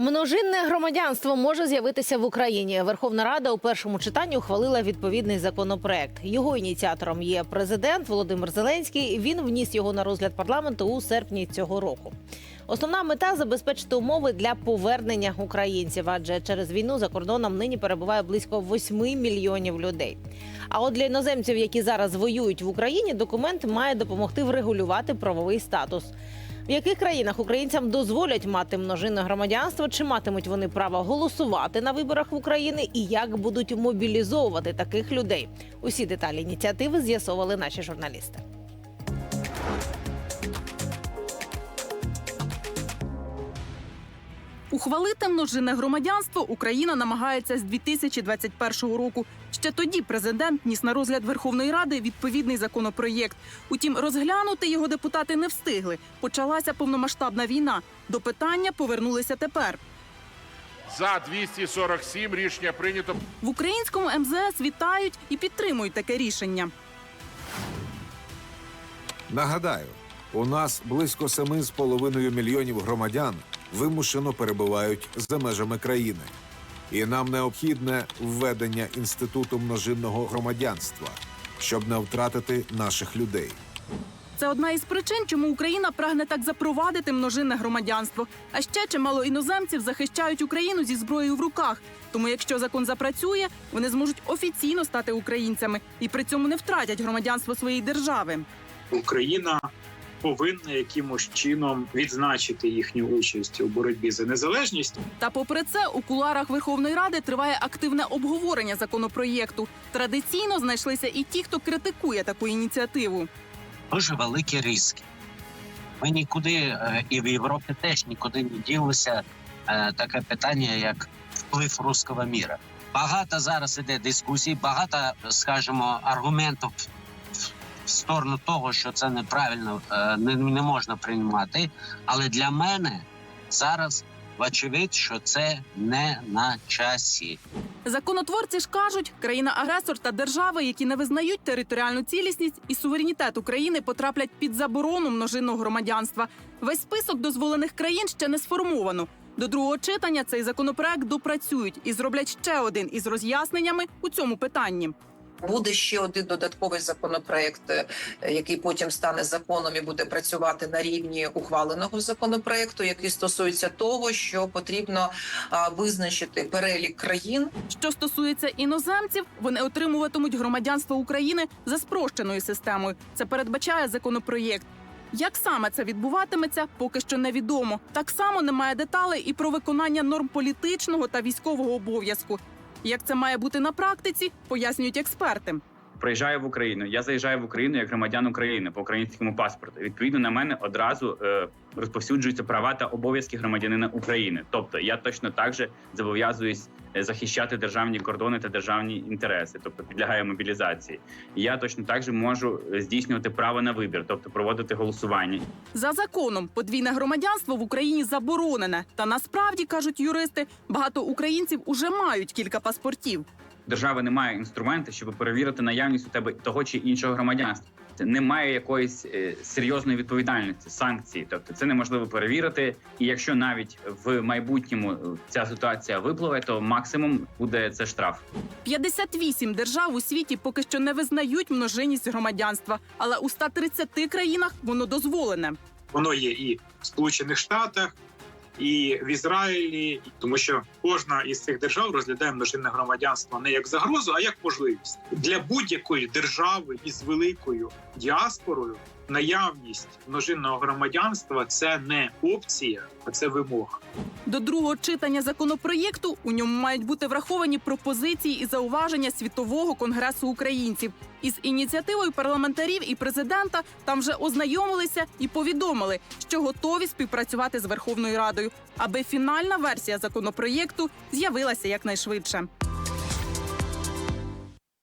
Множинне громадянство може з'явитися в Україні. Верховна Рада у першому читанні ухвалила відповідний законопроект. Його ініціатором є президент Володимир Зеленський. Він вніс його на розгляд парламенту у серпні цього року. Основна мета забезпечити умови для повернення українців, адже через війну за кордоном нині перебуває близько 8 мільйонів людей. А от для іноземців, які зараз воюють в Україні, документ має допомогти врегулювати правовий статус. В яких країнах українцям дозволять мати множинне громадянство? Чи матимуть вони право голосувати на виборах в Україні? І як будуть мобілізовувати таких людей? Усі деталі ініціативи з'ясовували наші журналісти. Ухвалити множинне громадянство Україна намагається з 2021 року. Ще тоді президент ніс на розгляд Верховної Ради відповідний законопроєкт. Утім, розглянути його депутати не встигли. Почалася повномасштабна війна. До питання повернулися тепер. За 247 рішення прийнято. В українському МЗС вітають і підтримують таке рішення. Нагадаю, у нас близько 7,5 мільйонів громадян вимушено перебувають за межами країни, і нам необхідне введення інституту множинного громадянства, щоб не втратити наших людей. Це одна із причин, чому Україна прагне так запровадити множинне громадянство. А ще чимало іноземців захищають Україну зі зброєю в руках. Тому, якщо закон запрацює, вони зможуть офіційно стати українцями і при цьому не втратять громадянство своєї держави. Україна повинна якимось чином відзначити їхню участь у боротьбі за незалежність. Та попри це, у куларах Верховної Ради триває активне обговорення законопроєкту. Традиційно знайшлися і ті, хто критикує таку ініціативу. дуже великі ризики. Ми нікуди е, і в Європі теж нікуди не ділося е, таке питання, як вплив руського міра. Багато зараз іде дискусій, багато, скажімо, аргументів в сторону того, що це неправильно е, не, не можна приймати. Але для мене зараз вочевидь, що це не на часі. Законотворці ж кажуть, країна-агресор та держави, які не визнають територіальну цілісність і суверенітет України, потраплять під заборону множинного громадянства. Весь список дозволених країн ще не сформовано. До другого читання цей законопроект допрацюють і зроблять ще один із роз'ясненнями у цьому питанні. Буде ще один додатковий законопроект, е, який потім стане законом і буде працювати на рівні ухваленого законопроекту, який стосується того, що потрібно визначити перелік країн, Що стосується іноземців, вони отримуватимуть громадянство України за спрощеною системою. Це передбачає законопроєкт. Як саме це відбуватиметься, поки що невідомо. Так само немає деталей і про виконання норм політичного та військового обов'язку. Як це має бути на практиці, пояснюють експерти. Приїжджаю в Україну. Я заїжджаю в Україну як громадян України по українському паспорту. Відповідно, на мене одразу е, розповсюджуються права та обов'язки громадянина України. Тобто я точно так же зобов'язуюсь е, захищати державні кордони та державні інтереси, тобто підлягаю мобілізації. Я точно так же можу е, здійснювати право на вибір, тобто проводити голосування. За законом подвійне громадянство в Україні заборонене. Та насправді кажуть юристи, багато українців уже мають кілька паспортів. Держава не має інструменту, щоб перевірити наявність у тебе того чи іншого громадянства. Це немає якоїсь е, серйозної відповідальності, санкції. Тобто це неможливо перевірити. І якщо навіть в майбутньому е, ця ситуація випливе, то максимум буде це штраф. 58 держав у світі поки що не визнають множинність громадянства, але у 130 країнах воно дозволене. Воно є і в Сполучених Штатах, і в Ізраїлі, тому що кожна із цих держав розглядає множинне громадянство не як загрозу, а як можливість для будь-якої держави із великою діаспорою. Наявність множинного громадянства це не опція, а це вимога. До другого читання законопроєкту у ньому мають бути враховані пропозиції і зауваження світового конгресу українців. Із ініціативою парламентарів і президента там вже ознайомилися і повідомили, що готові співпрацювати з Верховною Радою, аби фінальна версія законопроєкту з'явилася якнайшвидше.